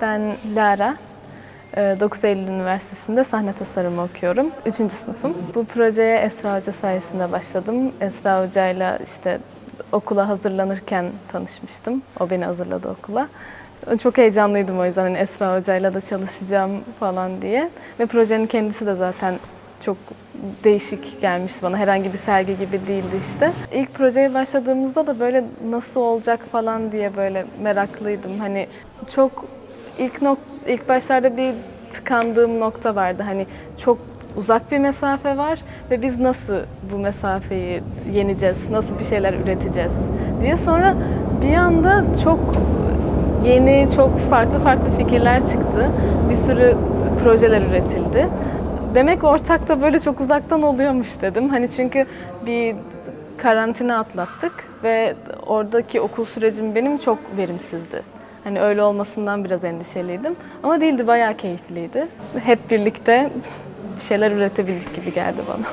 Ben Lara. Ee, 9 Eylül Üniversitesi'nde sahne tasarımı okuyorum. Üçüncü sınıfım. Bu projeye Esra Hoca sayesinde başladım. Esra Hoca'yla işte okula hazırlanırken tanışmıştım. O beni hazırladı okula. Çok heyecanlıydım o yüzden hani Esra Hoca'yla da çalışacağım falan diye. Ve projenin kendisi de zaten çok değişik gelmişti bana. Herhangi bir sergi gibi değildi işte. İlk projeye başladığımızda da böyle nasıl olacak falan diye böyle meraklıydım. Hani çok ilk nok ilk başlarda bir tıkandığım nokta vardı. Hani çok uzak bir mesafe var ve biz nasıl bu mesafeyi yeneceğiz, nasıl bir şeyler üreteceğiz diye. Sonra bir anda çok yeni, çok farklı farklı fikirler çıktı. Bir sürü projeler üretildi. Demek ortak da böyle çok uzaktan oluyormuş dedim. Hani çünkü bir karantina atlattık ve oradaki okul sürecim benim çok verimsizdi. Hani öyle olmasından biraz endişeliydim. Ama değildi, bayağı keyifliydi. Hep birlikte bir şeyler üretebildik gibi geldi bana.